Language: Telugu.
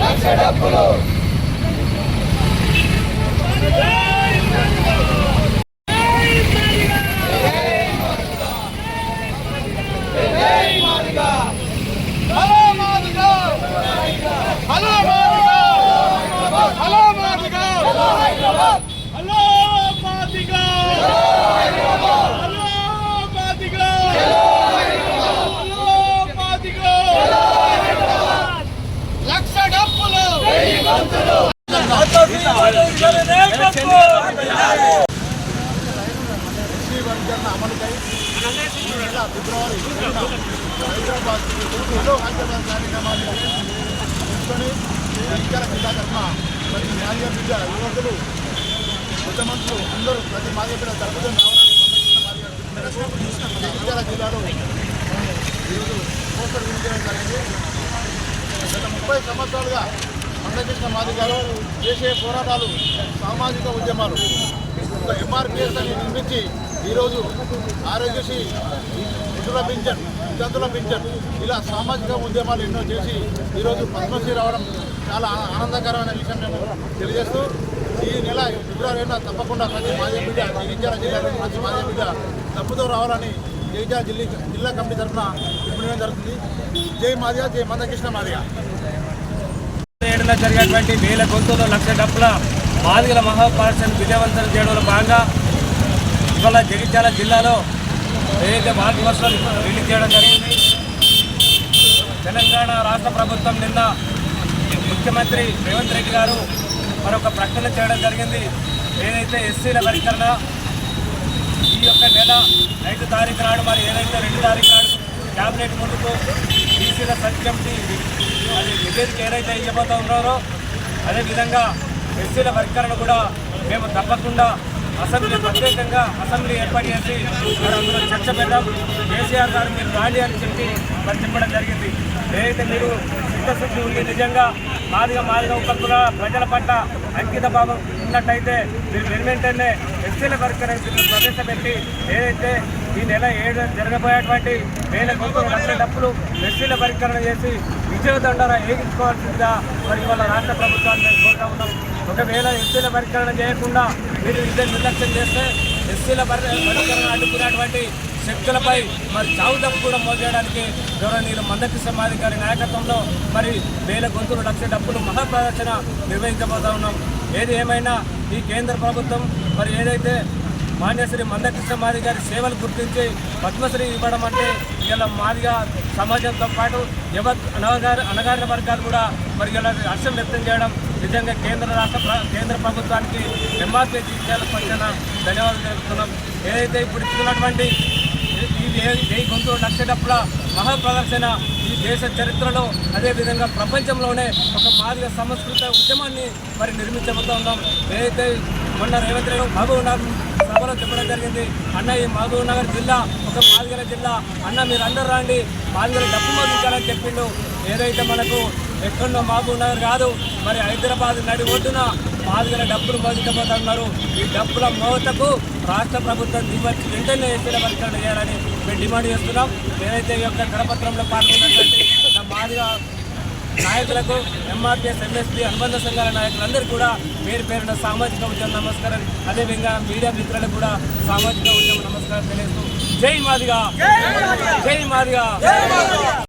లక్ష డబ్బులు. ఎస్సీ వర్గీకరణ అమలుకై నెల ఫిబ్రవరి హైదరాబాద్ ఢిల్లీలో హైదరాబాద్ కార్యక్రమాన్ని తీసుకొని ఎన్నికల జిల్లా తరఫున న్యాయ బిడ్డ యువకులు ముఖ్యమంత్రులు అందరూ ప్రతి మాదిగ బిడ్డ తరపున ఎన్నికల జిల్లాలో ఈరోజు పోస్టర్ వినియోగం జరిగింది. గత ముప్పై సంవత్సరాలుగా మందకృష్ణ మాదిగారు చేసే పోరాటాలు సామాజిక ఉద్యమాలు ఒక ఎంఆర్పిఎస్ అని నిర్మించి ఈరోజు ఆరోగ్యశ్రీ వృద్ధుల పింఛన్ విద్యార్థుల పింఛన్ ఇలా సామాజిక ఉద్యమాలు ఎన్నో చేసి ఈరోజు పద్మశ్రీ రావడం చాలా ఆనందకరమైన విషయం మేము తెలియజేస్తూ ఈ నెల ఫిబ్రవరి తప్పకుండా ప్రతి మాజీ బిడ్డ జగిత్యాల జిల్లాలో ప్రతి మాజీ బిడ్డ తప్పుతో రావాలని జగిత్యాల జిల్లా జిల్లా కమిటీ తరఫున ఇప్పుడు జరుగుతుంది. జై మాదిగ జై మందకృష్ణ మాదిగ ఏడున జరిగినటువంటి వేల గొంతులు లక్ష డబ్బుల మాదిగల మహాపాఠశాల విజయవంతం చేయడంలో భాగంగా ఇవాళ జగిత్యాల జిల్లాలో ఏదైతే మార్గదర్శనం రిలీజ్ చేయడం జరిగింది తెలంగాణ రాష్ట్ర ప్రభుత్వం నిన్న ముఖ్యమంత్రి రేవంత్ రెడ్డి గారు మరొక ప్రకటన చేయడం జరిగింది. ఏదైతే ఎస్సీల పరికరణ ఈ యొక్క నెల ఐదు తారీఖు నాడు మరి ఏదైతే రెండు తారీఖు నాడు క్యాబినెట్ ముందుకు బీసీల సబ్ కమిటీ ఏదైతే ఇవ్వబోతూ ఉన్నారో అదేవిధంగా ఎస్సీల వర్గీకరణ కూడా మేము తప్పకుండా అసెంబ్లీ ప్రత్యేకంగా అసెంబ్లీ ఏర్పాటు చేసి మరి అందులో చర్చ పెట్టాం. కేసీఆర్ గారు మీరు రాండి అని చెప్పి మరి చెప్పడం జరిగింది. ఏదైతే మీరు చిత్తశుద్ధి ఉండి నిజంగా మాదిగా మాదిగా ఉపకుల ప్రజల పట్ల అంకిత భావం ఉన్నట్టయితే మీరు వెనువెంటనే ఎస్సీల వర్గీకరణ ప్రవేశపెట్టి ఏదైతే ఈ నెల ఏడు జరగబోయేటువంటి వేల గొంతులు లక్షల డబ్బులు ఎస్సీల పరికరణ చేసి విజయదండన ఏగించుకోవాల్సిందిగా మరి ఇవాళ రాష్ట్ర ప్రభుత్వాన్ని మేము కోరుతా ఉన్నాం. ఒకవేళ ఎస్సీల పరికరణ చేయకుండా మీరు ఇద్దరు నిర్లక్ష్యం చేస్తే ఎస్సీల వర్గీకరణ అడ్డుకున్నటువంటి శక్తులపై మరి చావు తప్పు కూడా మోసేయడానికి గౌరవనీయులు మందకృష్ణ మాది గారి నాయకత్వంలో మరి వేల గొంతులు లక్ష డబ్బులు మహాప్రదర్శన నిర్వహించబోతా ఉన్నాం. ఏది ఏమైనా ఈ కేంద్ర ప్రభుత్వం మరి ఏదైతే మాన్యశ్రీ మందకృష్ణ మాది గారి సేవలు గుర్తించి పద్మశ్రీ ఇవ్వడం అంటే ఇలా మాదిగా సమాజంతో పాటు యువ అనగారి అనగారిన వర్గాలు కూడా మరి ఇలా హర్షం వ్యక్తం చేయడం నిజంగా కేంద్ర రాష్ట్ర ప్ర- కేంద్ర ప్రభుత్వానికి ఎంఆర్పీ జీవితాల పక్షాన ధన్యవాదాలు తెలుపుతున్నాం. ఏదైతే ఇప్పుడు ఇస్తున్నటువంటి ఈ వెయ్యి గొంతులు లక్ష డబ్బుల మహాప్రదర్శన ఈ దేశ చరిత్రలో అదేవిధంగా ప్రపంచంలోనే ఒక మాదిగ సంస్కృత ఉద్యమాన్ని మరి నిర్మించబోతా ఉన్నాం. ఏదైతే మొన్న రేవంత్ రెడ్డి మహబూబ్ నగర్ సభలో చెప్పడం జరిగింది అన్న ఈ మహబూబ్ నగర్ జిల్లా ఒక మాదిగల జిల్లా. అన్న మీరు అందరు రండి. మాదిగల డబ్బు మోదించాలని చెప్పిండు. ఏదైతే మనకు ఎక్కడో మహబూబ్ నగర్ కాదు. మరి హైదరాబాద్ నడి ఒడ్డున మాదిగల డబ్బులు మోగించబోతున్నారు ఈ డబ్బుల మోతకు రాష్ట్ర ప్రభుత్వం దిగొచ్చి వెంటనే ఎస్సీల పరిష్కరణ చేయాలని మేము డిమాండ్ చేస్తున్నాం. నేనైతే ఈ యొక్క కరపత్రంలో పాల్గొన్నటువంటి మాదిగ మాదిగా నాయకులకు ఎంఆర్పిఎస్ ఎంఎస్పీ అనుబంధ సంఘాల నాయకులందరూ కూడా పేరు పేరున సామాజిక ఉద్యమం నమస్కారం అదేవిధంగా మీడియా మిత్రులకు కూడా సామాజిక ఉద్యమం నమస్కారం తెలియజేస్తూ జై మాదిగా! జై మాదిగా!